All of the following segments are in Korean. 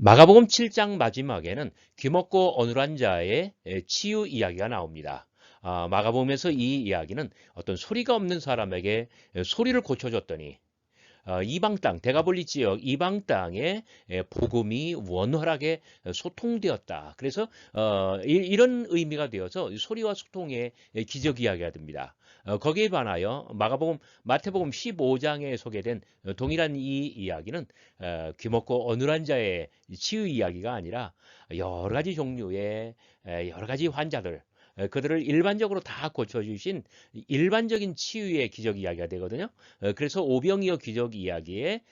마가복음 7장 마지막에는 귀 먹고 어눌한 자의 치유 이야기가 나옵니다. 아, 마가복음에서 이 이야기는 어떤 소리가 없는 사람에게 소리를 고쳐줬더니 어, 이방 땅, 대가볼리 지역 이방 땅에 복음이 원활하게 소통되었다. 그래서 어, 이, 런 의미가 되어서 소리와 소통의 기적 이야기가 됩니다. 어, 거기에 반하여 마가복음, 마태복음 15장에 소개된 동일한 이 이야기는 어, 귀먹고 어눌한 자의 치유 이야기가 아니라 여러 가지 종류의 여러 가지 환자들 그들을 일반적으로 다 고쳐주신 일반적인 치유의 기적 이야기가 되거든요. 그래서 오병이어 기적 이야기에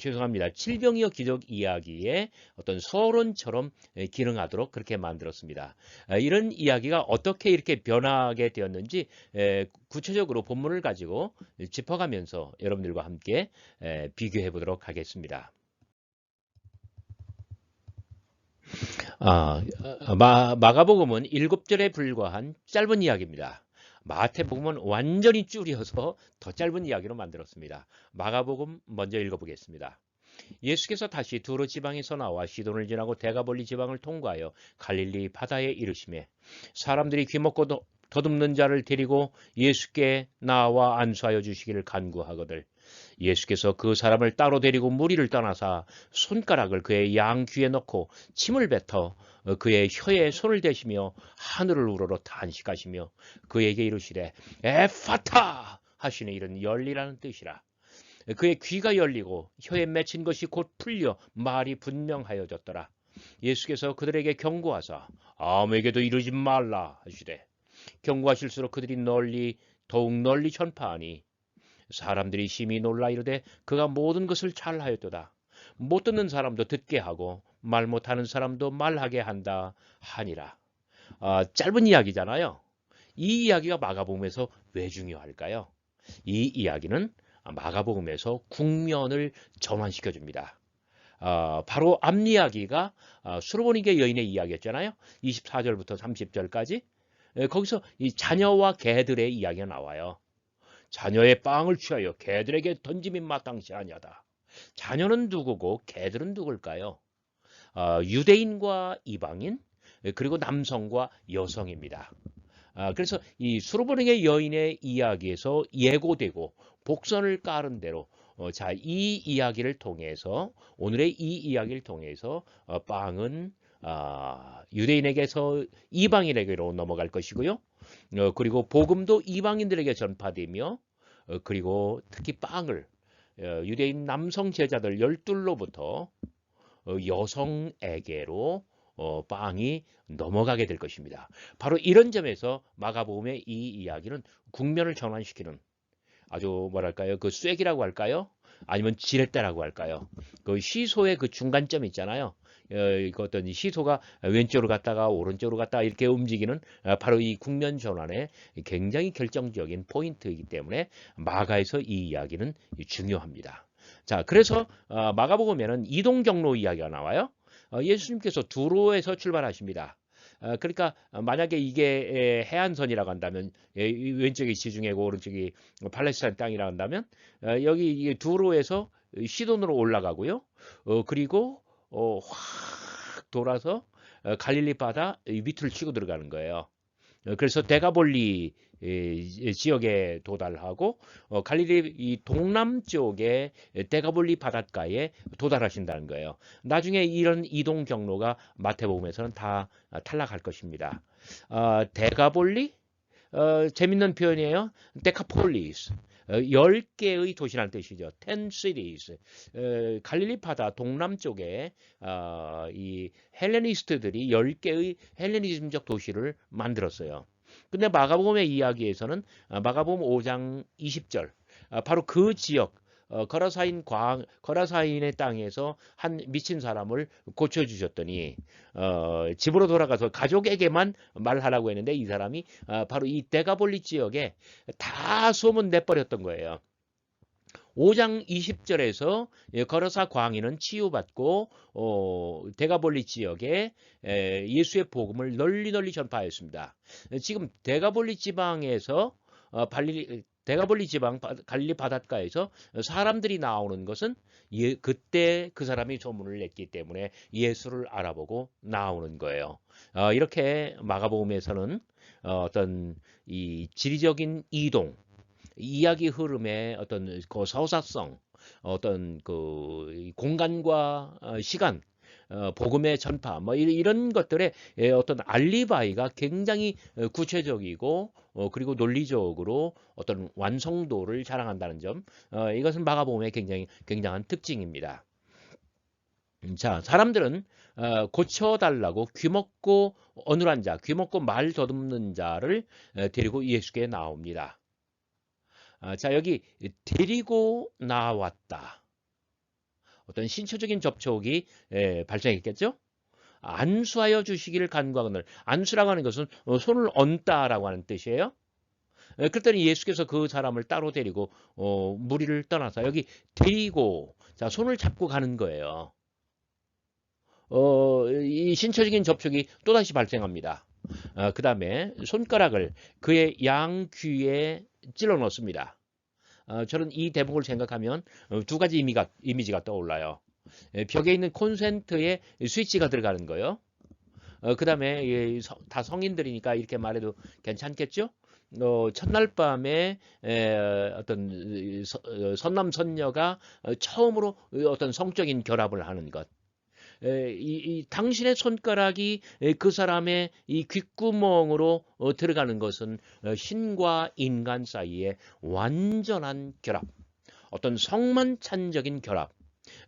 죄송합니다. 칠병이어 기적 이야기에 어떤 서론처럼 기능하도록 그렇게 만들었습니다. 이런 이야기가 어떻게 이렇게 변하게 되었는지 구체적으로 본문을 가지고 짚어가면서 여러분들과 함께 비교해 보도록 하겠습니다. 아, 마, 마가복음은 일곱 절에 불과한 짧은 이야기입니다. 마태복음은 완전히 줄여서 더 짧은 이야기로 만들었습니다. 마가복음 먼저 읽어보겠습니다. 예수께서 다시 두로 지방에서 나와 시돈을 지나고 대가볼리 지방을 통과하여 갈릴리 바다에 이르심에 사람들이 귀먹고 더듬는 자를 데리고 예수께 나와 안수하여 주시기를 간구하거들 예수께서 그 사람을 따로 데리고 무리를 떠나사 손가락을 그의 양 귀에 넣고 침을 뱉어 그의 혀에 손을 대시며 하늘을 우러러 탄식하시며 그에게 이르시되 에파타! 하시는 이런 열리라는 뜻이라. 그의 귀가 열리고 혀에 맺힌 것이 곧 풀려 말이 분명하여졌더라. 예수께서 그들에게 경고하사 아무에게도 이르지 말라 하시되 경고하실수록 그들이 널리 더욱 널리 전파하니 사람들이 심히 놀라 이르되 그가 모든 것을 잘하였도다. 못 듣는 사람도 듣게 하고 말 못하는 사람도 말하게 한다 하니라. 아, 짧은 이야기잖아요. 이 이야기가 마가복음에서 왜 중요할까요? 이 이야기는 마가복음에서 국면을 전환시켜 줍니다. 아, 바로 앞 이야기가 아, 수로보니게 여인의 이야기였잖아요. 24절부터 30절까지 거기서 이 자녀와 개들의 이야기가 나와요. 자녀의 빵을 취하여 개들에게 던짐이 마땅치 아니하다. 자녀는 누구고 개들은 누굴까요? 어, 유대인과 이방인 그리고 남성과 여성입니다. 아, 그래서 이 수로보능의 여인의 이야기에서 예고되고 복선을 깔은 대로 어, 자, 이 이야기를 통해서 오늘의 이 이야기를 통해서 어, 빵은 아, 유대인에게서 이방인에게로 넘어갈 것이고요. 어, 그리고 복음도 이방인들에게 전파되며 어, 그리고 특히 빵을 어, 유대인 남성 제자들 열둘로부터 어, 여성에게로 어, 빵이 넘어가게 될 것입니다. 바로 이런 점에서 마가복음의 이 이야기는 국면을 전환시키는 아주 뭐랄까요 그 쐐기라고 할까요? 아니면 지렛대라고 할까요? 그 시소의 그 중간점 있잖아요. 어, 그 어떤 시소가 왼쪽으로 갔다가 오른쪽으로 갔다가 이렇게 움직이는 어, 바로 이 국면 전환의 굉장히 결정적인 포인트이기 때문에 마가에서 이 이야기는 중요합니다. 자, 그래서 어, 마가 복음에는 이동 경로 이야기가 나와요. 예수님께서 두로에서 출발하십니다. 그러니까 만약에 이게 해안선이라고 한다면 왼쪽이 지중해고 오른쪽이 팔레스타인 땅이라고 한다면 여기 두로에서 시돈으로 올라가고요. 그리고 어, 확 돌아서 어, 갈릴리 바다 밑을 치고 들어가는 거예요. 어, 그래서 데가볼리 지역에 도달하고 어, 갈릴리 이 동남쪽에 데가볼리 바닷가에 도달하신다는 거예요. 나중에 이런 이동 경로가 마태복음에서는 다 탈락할 것입니다. 어, 데가볼리 어, 재밌는 표현이에요. 데카폴리스. 10개의 어, 도시라는 뜻이죠. 10 cities. 어, 갈릴리 바다 동남쪽에 어, 이 헬레니스트들이 10개의 헬레니즘적 도시를 만들었어요. 근데 마가복음의 이야기에서는 마가복음 5장 20절 바로 그 지역 어, 거라사인 광 거라사인의 땅에서 한 미친 사람을 고쳐 주셨더니 어, 집으로 돌아가서 가족에게만 말하라고 했는데 이 사람이 어, 바로 이 데가볼리 지역에 다 소문 내버렸던 거예요. 5장 20절에서 거라사 광인은 치유받고 어, 데가볼리 지역에 에, 예수의 복음을 널리 널리 전파하였습니다. 지금 데가볼리 지방에서 어, 발리 대가볼리 지방 바- 갈릴리 바닷가에서 사람들이 나오는 것은 예, 그때 그 사람이 소문을 냈기 때문에 예수를 알아보고 나오는 거예요. 어, 이렇게 마가복음에서는 어, 어떤 이 지리적인 이동, 이야기 흐름의 어떤 그 서사성, 어떤 그이 공간과 어, 시간, 어, 복음의 전파, 뭐 이- 이런 것들의 예, 어떤 알리바이가 굉장히 어, 구체적이고 어, 그리고 논리적으로 어떤 완성도를 자랑한다는 점, 어, 이것은 마가복음의 굉장히 굉장한 특징입니다. 음, 자, 사람들은 어, 고쳐달라고 귀먹고 어눌한 자, 귀먹고 말 더듬는 자를 에, 데리고 예수께 나옵니다. 아, 자, 여기 데리고 나왔다. 어떤 신체적인 접촉이 에, 발생했겠죠? 안수하여 주시기를 간구하거늘 안수라고 하는 것은 어, 손을 얹다라고 하는 뜻이에요. 에, 그랬더니 예수께서 그 사람을 따로 데리고 어, 무리를 떠나서 여기 데리고 자 손을 잡고 가는 거예요. 어, 이 신체적인 접촉이 또다시 발생합니다. 어, 그 다음에 손가락을 그의 양 귀에 찔러 넣습니다. 어, 저는 이 대목을 생각하면 어, 두 가지 이미가, 이미지가 떠올라요. 에, 벽에 있는 콘센트에 스위치가 들어가는 거요. 어, 그 다음에 다 성인들이니까 이렇게 말해도 괜찮겠죠? 어, 첫날 밤에 에, 어떤 선남 선녀가 어, 처음으로 어떤 성적인 결합을 하는 것. 에, 이, 이 당신의 손가락이 에, 그 사람의 이 귓구멍으로 어, 들어가는 것은 어, 신과 인간 사이의 완전한 결합, 어떤 성만찬적인 결합,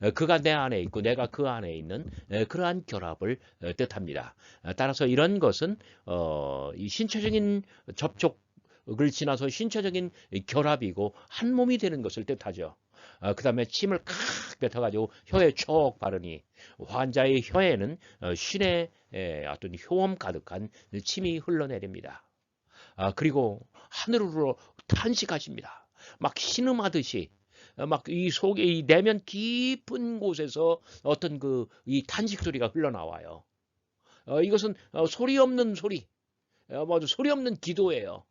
어, 그가 내 안에 있고 내가 그 안에 있는 에, 그러한 결합을 어, 뜻합니다. 어, 따라서 이런 것은 어, 이 신체적인 접촉을 지나서 신체적인 결합이고 한 몸이 되는 것을 뜻하죠. 어, 그 다음에 침을 칵 뱉어가지고 혀에 촉 바르니 환자의 혀에는 어, 신의 에, 어떤 효험 가득한 침이 흘러내립니다. 아, 그리고 하늘으로 탄식하십니다. 막 신음하듯이 어, 막이 속에 이 내면 깊은 곳에서 어떤 그 이 탄식 소리가 흘러나와요. 어, 이것은 어, 소리 없는 소리, 어, 뭐 소리 없는 기도예요.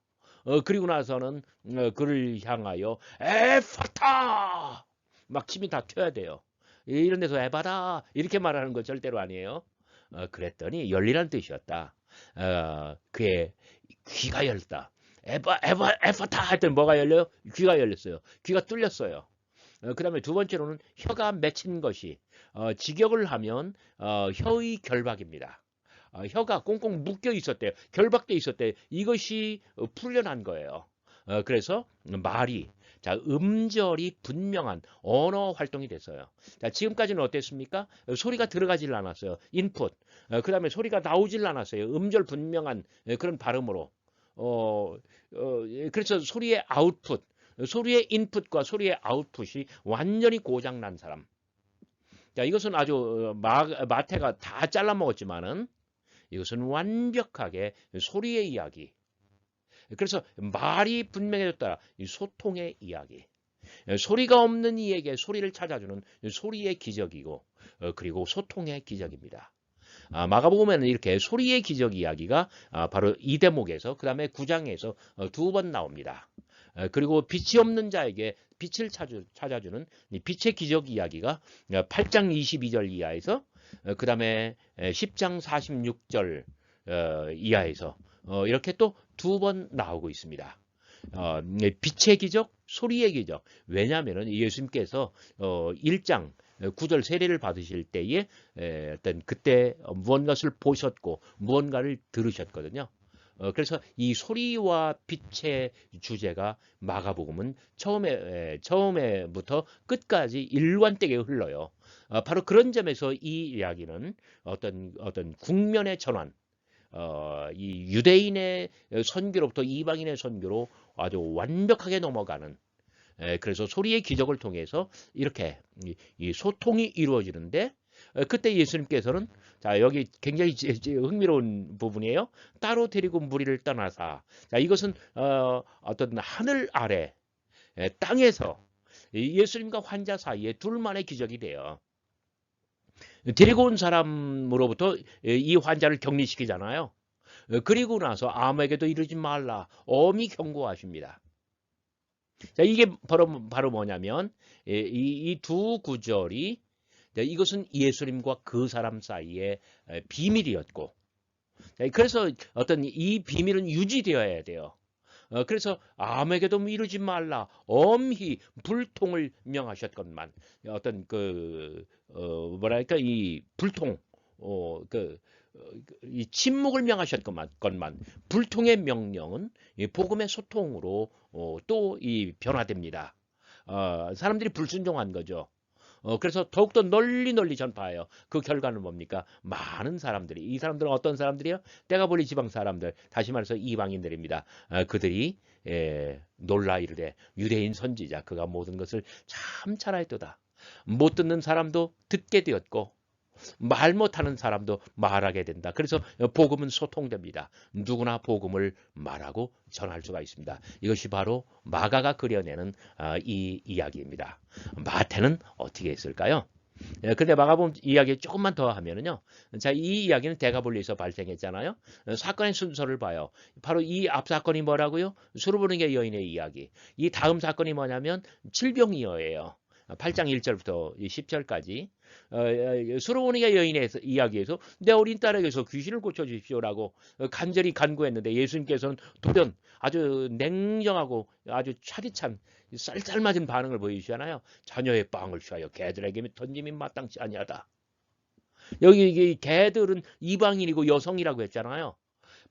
어, 그리고 나서는 어, 그를 향하여 에파타 막 침이 다 튀어야 돼요. 이런 데서 에바다 이렇게 말하는 건 절대로 아니에요. 어, 그랬더니 열리란 뜻이었다. 어, 그의 귀가 열렸다. 에바 에바 에파타 했더니 뭐가 열려요? 귀가 열렸어요. 귀가 뚫렸어요. 어, 그 다음에 두 번째로는 혀가 맺힌 것이 어, 직역을 하면 어, 혀의 결박입니다. 어, 혀가 꽁꽁 묶여 있었대요. 결박돼 있었대요. 이것이 어, 풀려난 거예요. 어, 그래서 말이 자 음절이 분명한 언어 활동이 됐어요. 자 지금까지는 어땠습니까? 어, 소리가 들어가질 않았어요. 인풋. 어, 그 다음에 소리가 나오질 않았어요. 음절 분명한 어, 그런 발음으로. 어, 어, 예, 그래서 소리의 아웃풋, 소리의 인풋과 소리의 아웃풋이 완전히 고장난 사람. 자, 이것은 아주 어, 마, 마태가 다 잘라 먹었지만은 이것은 완벽하게 소리의 이야기. 그래서 말이 분명해졌다. 이 소통의 이야기. 예, 소리가 없는 이에게 소리를 찾아주는 소리의 기적이고, 어, 그리고 소통의 기적입니다. 아, 마가복음에는 이렇게 소리의 기적 이야기가 아, 바로 이 대목에서 그 다음에 9장에서 두번 나옵니다. 어, 그리고 빛이 없는 자에게 빛을 찾아, 찾아주는 이 빛의 기적 이야기가 8장 22절 이하에서 그 다음에 10장 46절 어, 이하에서 어, 이렇게 또 두 번 나오고 있습니다. 어, 빛의 기적, 소리의 기적. 왜냐하면 예수님께서 어, 1장 9절 세례를 받으실 때에 에, 어떤 그때 무언가를 보셨고 무언가를 들으셨거든요. 어, 그래서 이 소리와 빛의 주제가 마가복음은 처음에 에, 처음에부터 끝까지 일관되게 흘러요. 어, 바로 그런 점에서 이 이야기는 어떤 어떤 국면의 전환, 어, 이 유대인의 선교로부터 이방인의 선교로 아주 완벽하게 넘어가는 에, 그래서 소리의 기적을 통해서 이렇게 이, 이 소통이 이루어지는데 어, 그때 예수님께서는 자 여기 굉장히 지- 지- 흥미로운 부분이에요. 따로 데리고 무리를 떠나사 자 이것은 어, 어떤 하늘 아래 에, 땅에서 이 예수님과 환자 사이에 둘만의 기적이 돼요. 데리고 온 사람으로부터 이 환자를 격리시키잖아요. 어, 그리고 나서 아무에게도 이르지 말라 엄히 경고하십니다. 자, 이게 바로, 바로 뭐냐면, 이두 구절이, 이것은 예수님과 그 사람 사이의 비밀이었고, 그래서 어떤 이 비밀은 유지되어야 돼요. 어, 그래서 아무에게도 미루지 말라 엄히 불통을 명하셨건만 어떤 그 어, 뭐랄까 이 불통 어, 그, 어, 이 침묵을 명하셨건만 건만 불통의 명령은 이 복음의 소통으로 어, 또이 변화됩니다. 어, 사람들이 불순종한 거죠. 어, 그래서 더욱더 널리 널리 전파해요. 그 결과는 뭡니까? 많은 사람들이, 이 사람들은 어떤 사람들이요? 때가 볼리 지방 사람들, 다시 말해서 이방인들입니다. 어, 그들이 예, 놀라 이르되 유대인 선지자 그가 모든 것을 참 잘하였도다. 못 듣는 사람도 듣게 되었고 말 못하는 사람도 말하게 된다. 그래서 복음은 소통됩니다. 누구나 복음을 말하고 전할 수가 있습니다. 이것이 바로 마가가 그려내는 아, 이 이야기입니다. 마태는 어떻게 했을까요? 예, 근데 마가복음 이야기 조금만 더 하면은요. 자, 이 이야기는 대가볼리에서 발생했잖아요. 사건의 순서를 봐요. 바로 이 앞 사건이 뭐라고요? 수르브르게 여인의 이야기. 이 다음 사건이 뭐냐면 칠병이어예요. 8장 1절부터 10절까지 어, 수로보니가 여인의 이야기에서 내 어린 딸에게서 귀신을 고쳐주십시오라고 어, 간절히 간구했는데 예수님께서는 돌연 아주 냉정하고 아주 차디찬 쌀쌀맞은 반응을 보이시잖아요. 자녀의 빵을 취하여 개들에게 던짐이 마땅치 아니하다. 여기 이 개들은 이방인이고 여성이라고 했잖아요.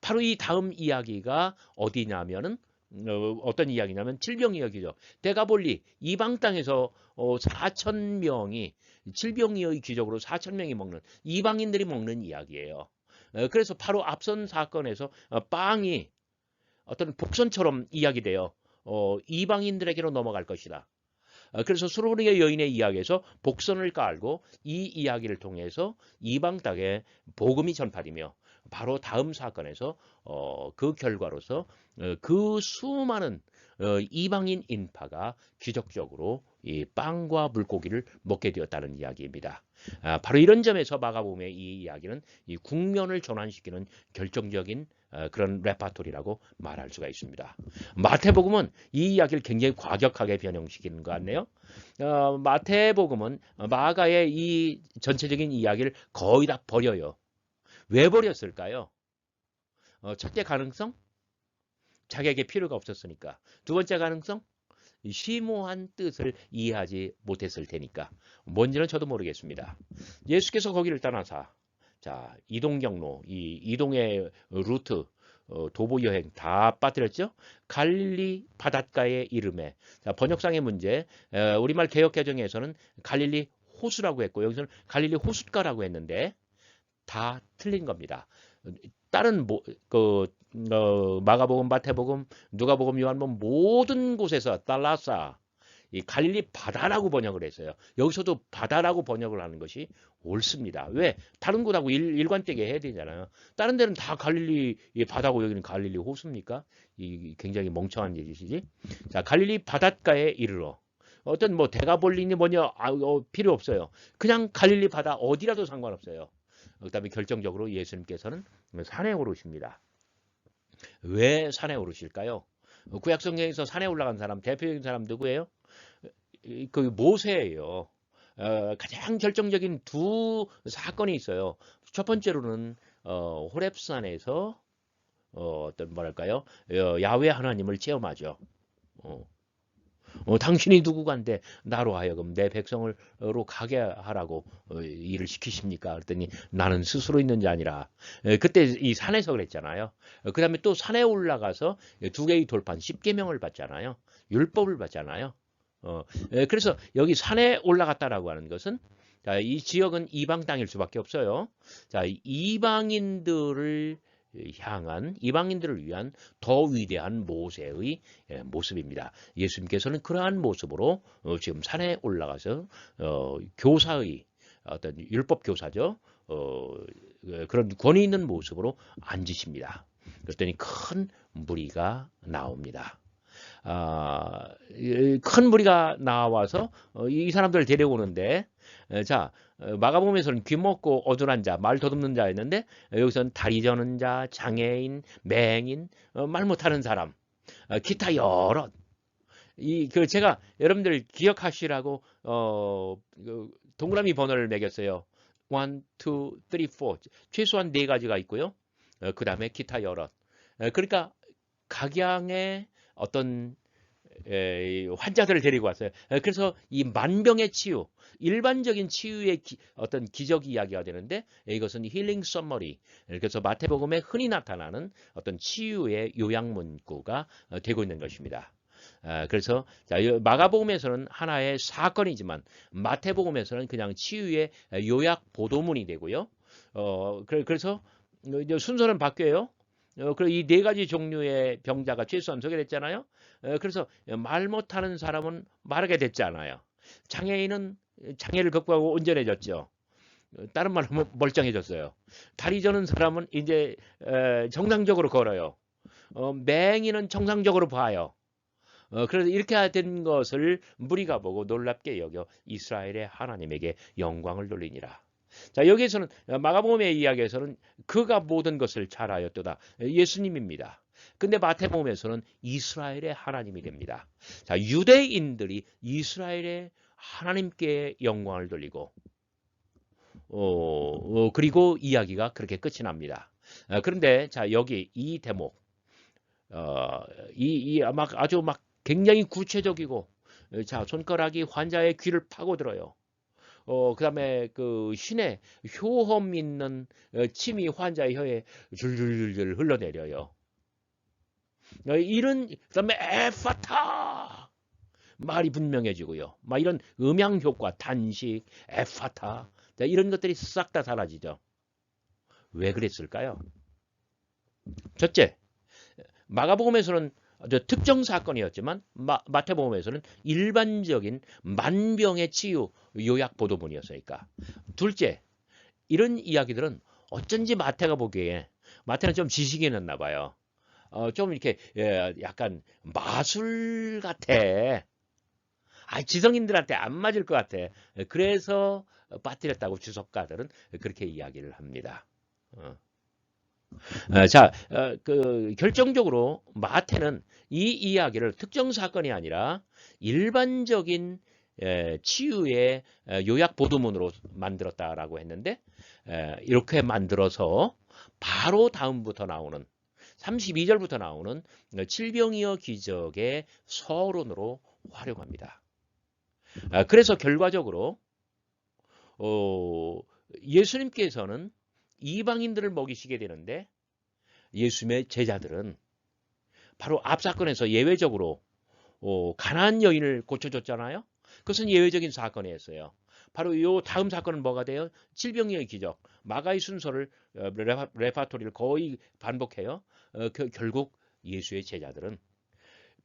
바로 이 다음 이야기가 어디냐면은 어, 떤 이야기냐면 질병 이야기죠. 대가볼리 이방 땅에서 어, 4천 명이 질병이의 기적으로 4천 명이 먹는 이방인들이 먹는 이야기예요. 어, 그래서 바로 앞선 사건에서 어, 빵이 어떤 복선처럼 이야기돼요. 어, 이방인들에게로 넘어갈 것이다. 어, 그래서 수로리의 여인의 이야기에서 복선을 깔고 이 이야기를 통해서 이방 땅에 복음이 전파되며 바로 다음 사건에서 어, 그 결과로서 어, 그 수많은 어, 이방인 인파가 기적적으로 이 빵과 물고기를 먹게 되었다는 이야기입니다. 아, 바로 이런 점에서 마가복음의 이 이야기는 이 국면을 전환시키는 결정적인 어, 그런 레파토리라고 말할 수가 있습니다. 마태복음은 이 이야기를 굉장히 과격하게 변형시키는 것 같네요. 어, 마태복음은 마가의 이 전체적인 이야기를 거의 다 버려요. 왜 버렸을까요? 어, 첫째 가능성? 자기에게 필요가 없었으니까. 두 번째 가능성? 심오한 뜻을 이해하지 못했을 테니까. 뭔지는 저도 모르겠습니다. 예수께서 거기를 떠나사 자 이동 경로, 이 이동의 루트, 어, 도보 여행 다 빠뜨렸죠. 갈릴리 바닷가의 이름에 자, 번역상의 문제, 에, 우리말 개혁 개정에서는 갈릴리 호수라고 했고 여기서는 갈릴리 호숫가라고 했는데 다 틀린 겁니다. 다른 뭐, 그 어, 마가복음, 마태복음, 누가복음, 요한복음 모든 곳에서 달라사 이 갈릴리 바다라고 번역을 했어요. 여기서도 바다라고 번역을 하는 것이 옳습니다. 왜? 다른 곳하고 일, 일관되게 해야 되잖아요. 다른 데는 다 갈릴리 바다고 여기는 갈릴리 호수입니까? 이 굉장히 멍청한 얘기시지. 자, 갈릴리 바닷가에 이르러 어떤 뭐 대가볼리니 뭐냐 아, 어, 필요 없어요. 그냥 갈릴리 바다 어디라도 상관없어요. 그 다음에 결정적으로 예수님께서는 산에 오르십니다. 왜 산에 오르실까요? 구약 성경에서 산에 올라간 사람, 대표적인 사람 누구예요? 그 모세예요. 어, 가장 결정적인 두 사건이 있어요. 첫 번째로는 어, 호랩산에서 어, 어떤 뭐랄까요? 어, 야외 하나님을 체험하죠. 어, 어, 당신이 누구간데 나로 하여금 내 백성을로 가게 하라고 어, 일을 시키십니까? 그랬더니 나는 스스로 있는 자 아니라 에, 그때 이 산에서 그랬잖아요. 어, 그 다음에 또 산에 올라가서 두 개의 돌판 10계명을 받잖아요. 율법을 받잖아요. 어, 에, 그래서 여기 산에 올라갔다라고 하는 것은 자, 이 지역은 이방 땅일 수밖에 없어요. 자, 이방인들을 향한 이방인들을 위한 더 위대한 모세의 예, 모습입니다. 예수님께서는 그러한 모습으로 어, 지금 산에 올라가서 어, 교사의 어떤 율법 교사죠. 어, 그런 권위 있는 모습으로 앉으십니다. 그랬더니 큰 무리가 나옵니다. 아, 큰 무리가 나와서 이 사람들을 데려오는데 자 어, 마가복음에서는 귀먹고 어둔한 자, 말 더듬는 자였는데 여기서는 다리 저는 자, 장애인, 맹인, 어, 말 못하는 사람, 어, 기타 여러 이 그 제가 여러분들 기억하시라고 어그 동그라미 번호를 매겼어요. 1, 2, 3, 4 최소한 네 가지가 있고요. 어, 그 다음에 기타. 어, 그러니까 각양의 어떤 에, 환자들을 데리고 왔어요. 에, 그래서 이 만병의 치유, 일반적인 치유의 기- 어떤 기적 이야기가 되는데 에, 이것은 힐링 썸머리. 그래서 마태복음에 흔히 나타나는 어떤 치유의 요약 문구가 어, 되고 있는 것입니다. 아, 그래서 마가복음에서는 하나의 사건이지만 마태복음에서는 그냥 치유의 요약 보도문이 되고요. 어, 그래- 그래서 이제 순서는 바뀌어요. 어, 그리고 이 네 가지 종류의 병자가 최소한 소개됐잖아요. 어, 그래서 말 못하는 사람은 말하게 됐잖아요. 장애인은 장애를 극복하고 온전해졌죠. 어, 다른 말로 멀쩡해졌어요. 다리 저는 사람은 이제 에, 정상적으로 걸어요. 어, 맹인은 정상적으로 봐요. 어, 그래서 이렇게 된 것을 무리가 보고 놀랍게 여겨 이스라엘의 하나님에게 영광을 돌리니라. 자, 여기에서는 어, 마가복음의 이야기에서는 그가 모든 것을 잘 하였도다. 예수님입니다. 근데 마태복음에서는 이스라엘의 하나님이 됩니다. 자, 유대인들이 이스라엘의 하나님께 영광을 돌리고 어, 어, 그리고 이야기가 그렇게 끝이 납니다. 어, 그런데 자, 여기 이 대목 어, 이, 이 막 아주 막 굉장히 구체적이고 어, 자, 손가락이 환자의 귀를 파고들어요. 어, 그 다음에 그 신의 효험 있는 어, 침이 환자의 혀에 줄줄줄 흘러내려요. 어, 이런, 그 다음에 에파타! 말이 분명해지고요. 막 이런 음향 효과, 단식, 에파타. 자, 이런 것들이 싹 다 사라지죠. 왜 그랬을까요? 첫째, 마가복음에서는 아주 특정 사건이었지만 마, 마태복음에서는 일반적인 만병의 치유 요약 보도문이었으니까. 둘째, 이런 이야기들은 어쩐지 마태가 보기에 마태는 좀 지식이 있나 봐요. 어, 좀 이렇게 예, 약간 마술 같아. 아, 지성인들한테 안 맞을 것 같아. 그래서 빠뜨렸다고 주석가들은 그렇게 이야기를 합니다. 어. 어, 자, 어, 그 결정적으로 마태는 이 이야기를 특정 사건이 아니라 일반적인 에, 치유의 에, 요약 보도문으로 만들었다라고 했는데 에, 이렇게 만들어서 바로 다음부터 나오는 32절부터 나오는 질병이여 기적의 서론으로 활용합니다. 아, 그래서 결과적으로 어, 예수님께서는 이방인들을 먹이시게 되는데 예수님의 제자들은 바로 앞 사건에서 예외적으로 어, 가난한 여인을 고쳐줬잖아요. 그것은 예외적인 사건이었어요. 바로 이 다음 사건은 뭐가 돼요? 질병의 기적. 마가의 순서를 어, 레파, 레파토리를 거의 반복해요. 어, 그, 결국 예수의 제자들은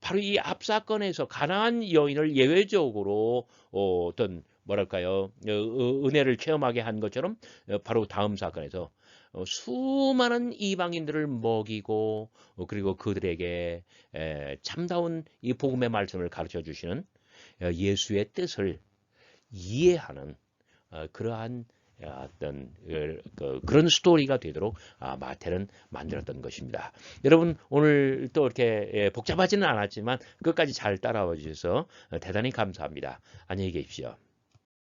바로 이 앞 사건에서 가난한 여인을 예외적으로 어, 어떤 뭐랄까요 어, 어, 은혜를 체험하게 한 것처럼 어, 바로 다음 사건에서 어, 수많은 이방인들을 먹이고 어, 그리고 그들에게 에, 참다운 이 복음의 말씀을 가르쳐 주시는 어, 예수의 뜻을 이해하는 어, 그러한 어, 어떤 그, 그, 그런 스토리가 되도록 아, 마태는 만들었던 것입니다. 여러분 오늘 또 이렇게 예, 복잡하지는 않았지만 끝까지 잘 따라와 주셔서 어, 대단히 감사합니다. 안녕히 계십시오.